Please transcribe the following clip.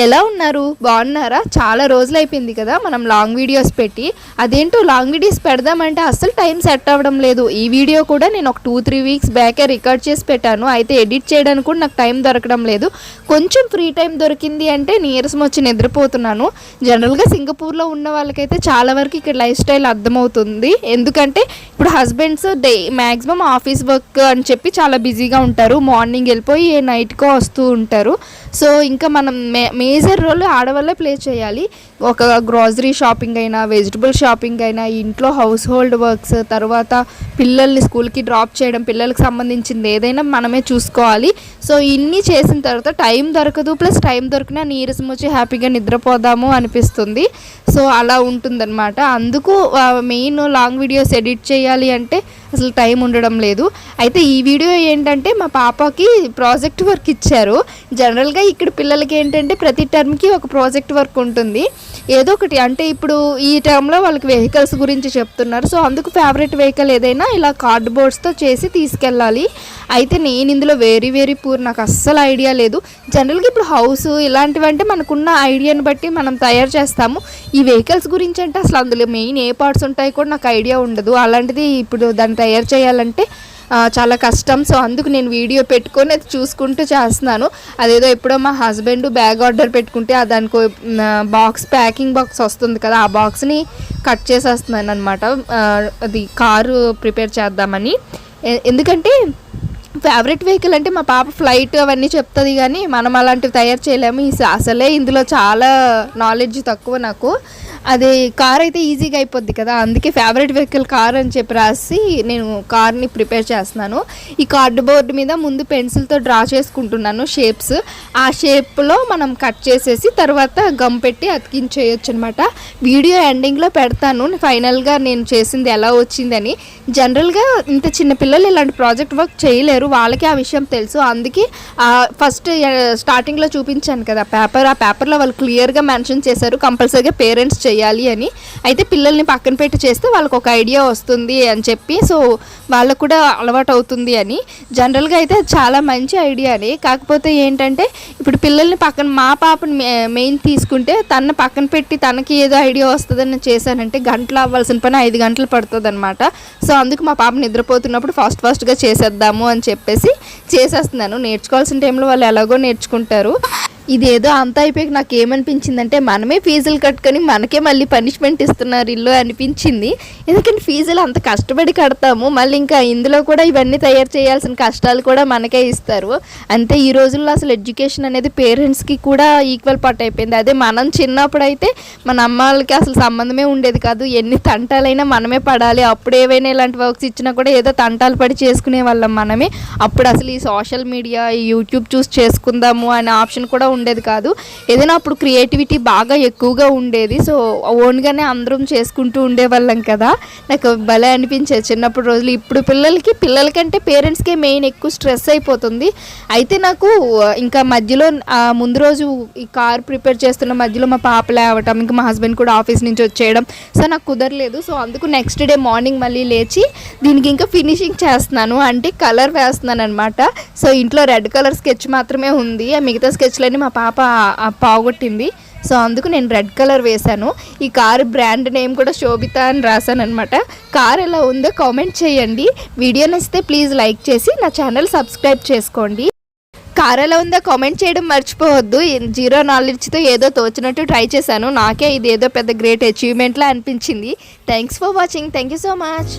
ఎలా ఉన్నారు? బాగున్నారా? చాలా రోజులు అయిపోయింది కదా మనం లాంగ్ వీడియోస్ పెట్టి. అదేంటో లాంగ్ వీడియోస్ పెడదామంటే అస్సలు టైం సెట్ అవ్వడం లేదు. ఈ వీడియో కూడా నేను ఒక టూ త్రీ వీక్స్ బ్యాకే రికార్డ్ చేసి పెట్టాను. అయితే ఎడిట్ చేయడానికి కూడా నాకు టైం దొరకడం లేదు. కొంచెం ఫ్రీ టైం దొరికింది అంటే నీరసం వచ్చి నిద్రపోతున్నాను. జనరల్గా సింగపూర్లో ఉన్న వాళ్ళకైతే చాలా వరకు ఇక్కడ లైఫ్ స్టైల్ అర్థమవుతుంది. ఎందుకంటే ఇప్పుడు husbands day maximum office work అని చెప్పి చాలా బిజీగా ఉంటారు. మార్నింగ్ వెళ్ళిపోయి నైట్కో వస్తూ ఉంటారు. సో ఇంకా మనం మే మేజర్ రోల్ ఆడవాళ్ళే ప్లే చేయాలి. ఒక గ్రాసరీ షాపింగ్ అయినా వెజిటబుల్ షాపింగ్ అయినా ఇంట్లో హౌస్ హోల్డ్ వర్క్స్ తర్వాత పిల్లల్ని స్కూల్కి డ్రాప్ చేయడం పిల్లలకి సంబంధించింది ఏదైనా మనమే చూసుకోవాలి. సో ఇన్ని చేసిన తర్వాత టైం దొరకదు ప్లస్ టైం దొరికినా నీరసం వచ్చి హ్యాపీగా నిద్రపోదాము అనిపిస్తుంది. సో అలా ఉంటుందన్నమాట. అందుకు మెయిన్ లాంగ్ వీడియోస్ ఎడిట్ చేయాలి అంటే అసలు టైం ఉండడం లేదు. అయితే ఈ వీడియో ఏంటంటే మా పాపకి ప్రాజెక్ట్ వర్క్ ఇచ్చారు. జనరల్గా ఇక్కడ పిల్లలకి ఏంటంటే ప్రతి టర్మ్కి ఒక ప్రాజెక్ట్ వర్క్ ఉంటుంది. ఏదో ఒకటి అంటే ఇప్పుడు ఈ టర్మ్లో వాళ్ళకి వెహికల్స్ గురించి చెప్తున్నారు. సో అందుకు ఫేవరెట్ వెహికల్ ఏదైనా ఇలా కార్డ్ బోర్డ్స్తో చేసి తీసుకెళ్ళాలి. అయితే నేను ఇందులో వెరీ వెరీ పూర్ నాకు అస్సలు ఐడియా లేదు. జనరల్గా ఇప్పుడు హౌస్ ఇలాంటివంటే మనకున్న ఐడియాని బట్టి మనం తయారు చేస్తాము. ఈ వెహికల్స్ గురించి అంటే అసలు అందులో మెయిన్ ఏ పార్ట్స్ ఉంటాయి కూడా నాకు ఐడియా ఉండదు. అలాంటిది ఇప్పుడు దాన్ని తయారు చేయాలంటే చాలా కష్టం. సో అందుకు నేను వీడియో పెట్టుకొని అది చూసుకుంటూ చేస్తున్నాను. అదేదో ఎప్పుడో మా హస్బెండ్ బ్యాగ్ ఆర్డర్ పెట్టుకుంటే ఆ దానికి బాక్స్ ప్యాకింగ్ బాక్స్ వస్తుంది కదా ఆ బాక్స్ని కట్ చేసేస్తున్నాను అనమాట అది కారు ప్రిపేర్ చేద్దామని. ఎందుకంటే ఫేవరెట్ వెహికల్ అంటే మా పాప ఫ్లైట్ అవన్నీ చెప్తుంది కానీ మనం అలాంటివి తయారు చేయలేము. అసలే ఇందులో చాలా నాలెడ్జ్ తక్కువ నాకు. అది కార్ అయితే ఈజీగా అయిపోద్ది కదా. అందుకే ఫేవరెట్ వెహికల్ కార్ అని చెప్పి రాసి నేను కార్ని ప్రిపేర్ చేస్తున్నాను. ఈ కార్డు బోర్డు మీద ముందు పెన్సిల్తో డ్రా చేసుకుంటున్నాను షేప్స్ ఆ షేప్లో మనం కట్ చేసేసి తర్వాత గమ్ పెట్టి అతికించేయచ్చు అనమాట వీడియో ఎండింగ్లో పెడతాను. ఫైనల్గా నేను చేసింది ఎలా వచ్చిందని. జనరల్గా ఇంత చిన్న పిల్లలు ఇలాంటి ప్రాజెక్ట్ వర్క్ చేయలేరు. వాళ్ళకి ఆ విషయం తెలుసు. అందుకే ఫస్ట్ స్టార్టింగ్లో చూపించాను కదా పేపర్ ఆ పేపర్లో వాళ్ళు క్లియర్గా మెన్షన్ చేశారు కంపల్సరీగా పేరెంట్స్ చేయాలి అని. అయితే పిల్లల్ని పక్కన పెట్టి చేస్తే వాళ్ళకి ఒక ఐడియా వస్తుంది అని చెప్పి సో వాళ్ళకు కూడా అలవాటు అవుతుంది అని. జనరల్గా అయితే చాలా మంచి ఐడియానే కాకపోతే ఏంటంటే ఇప్పుడు పిల్లల్ని పక్కన మా పాపని మెయిన్ తీసుకుంటే తన పక్కన పెట్టి తనకి ఏదో ఐడియా వస్తుందని చేశానంటే గంటలు అవ్వాల్సిన పని ఐదు గంటలు పడుతుంది అనమాట సో అందుకు మా పాప నిద్రపోతున్నప్పుడు ఫాస్ట్ ఫాస్ట్గా చేసేద్దాము అని చెప్పి చెప్పేసి చేసేస్తున్నాను. నేర్చుకోవాల్సిన టైంలో వాళ్ళు ఎలాగో నేర్చుకుంటారు. ఇదేదో అంత అయిపోయి నాకు ఏమనిపించిందంటే మనమే ఫీజులు కట్టుకొని మనకే మళ్ళీ పనిష్మెంట్ ఇస్తున్నారు ఇల్లు అనిపించింది. ఎందుకంటే ఫీజులు అంత కష్టపడి కడతాము మళ్ళీ ఇంకా ఇందులో కూడా ఇవన్నీ తయారు చేయాల్సిన కష్టాలు కూడా మనకే ఇస్తారు. అంతే ఈ రోజుల్లో అసలు ఎడ్యుకేషన్ అనేది పేరెంట్స్కి కూడా ఈక్వల్ పార్ట్ అయిపోయింది. అదే మనం చిన్నప్పుడు అయితే మన అమ్మ వాళ్ళకి అసలు సంబంధమే ఉండేది కాదు. ఎన్ని తంటాలైనా మనమే పడాలి. అప్పుడు ఏవైనా ఇలాంటి వర్క్స్ ఇచ్చినా కూడా ఏదో తంటాలు పడి చేసుకునే వాళ్ళం మనమే. అప్పుడు అసలు ఈ సోషల్ మీడియా ఈ యూట్యూబ్ చూసి చేసుకుందాము అనే ఆప్షన్ కూడా ఉండేది కాదు. ఏదైనా అప్పుడు క్రియేటివిటీ బాగా ఎక్కువగా ఉండేది. సో ఓన్గానే అందరం చేసుకుంటూ ఉండేవాళ్ళం కదా. నాకు భలే అనిపించేది. చిన్నప్పుడు రోజులు ఇప్పుడు పిల్లలకి పిల్లలకంటే పేరెంట్స్కే మెయిన్ ఎక్కువ స్ట్రెస్ అయిపోతుంది. అయితే నాకు ఇంకా మధ్యలో ముందు రోజు ఈ కార్ ప్రిపేర్ చేస్తున్న మధ్యలో మా పాప లేవటం ఇంకా మా హస్బెండ్ కూడా ఆఫీస్ నుంచి వచ్చేయడం. సో నాకు కుదరలేదు. సో అందుకు నెక్స్ట్ డే మార్నింగ్ మళ్ళీ లేచి దీనికి ఇంకా ఫినిషింగ్ చేస్తున్నాను. అంటే కలర్ వేస్తున్నాను అనమాట సో ఇంట్లో రెడ్ కలర్ స్కెచ్ మాత్రమే ఉంది. ఆ మిగతా స్కెచ్లన్నీ మా పాప పోగొట్టింది. సో అందుకు నేను రెడ్ కలర్ వేశాను. ఈ కార్ బ్రాండ్ నేమ్ కూడా శోభిత అని రాశాను అనమాట కార్ ఎలా ఉందో కామెంట్ చేయండి. వీడియో నచ్చితే ప్లీజ్ లైక్ చేసి నా ఛానల్ సబ్స్క్రైబ్ చేసుకోండి. కార్ ఎలా ఉందో కామెంట్ చేయడం మర్చిపోవద్దు. జీరో నాలెడ్జ్తో ఏదో తోచినట్టు ట్రై చేశాను. నాకే ఇది ఏదో పెద్ద గ్రేట్ అచీవ్మెంట్లా అనిపించింది. Thanks for watching. Thank you so much.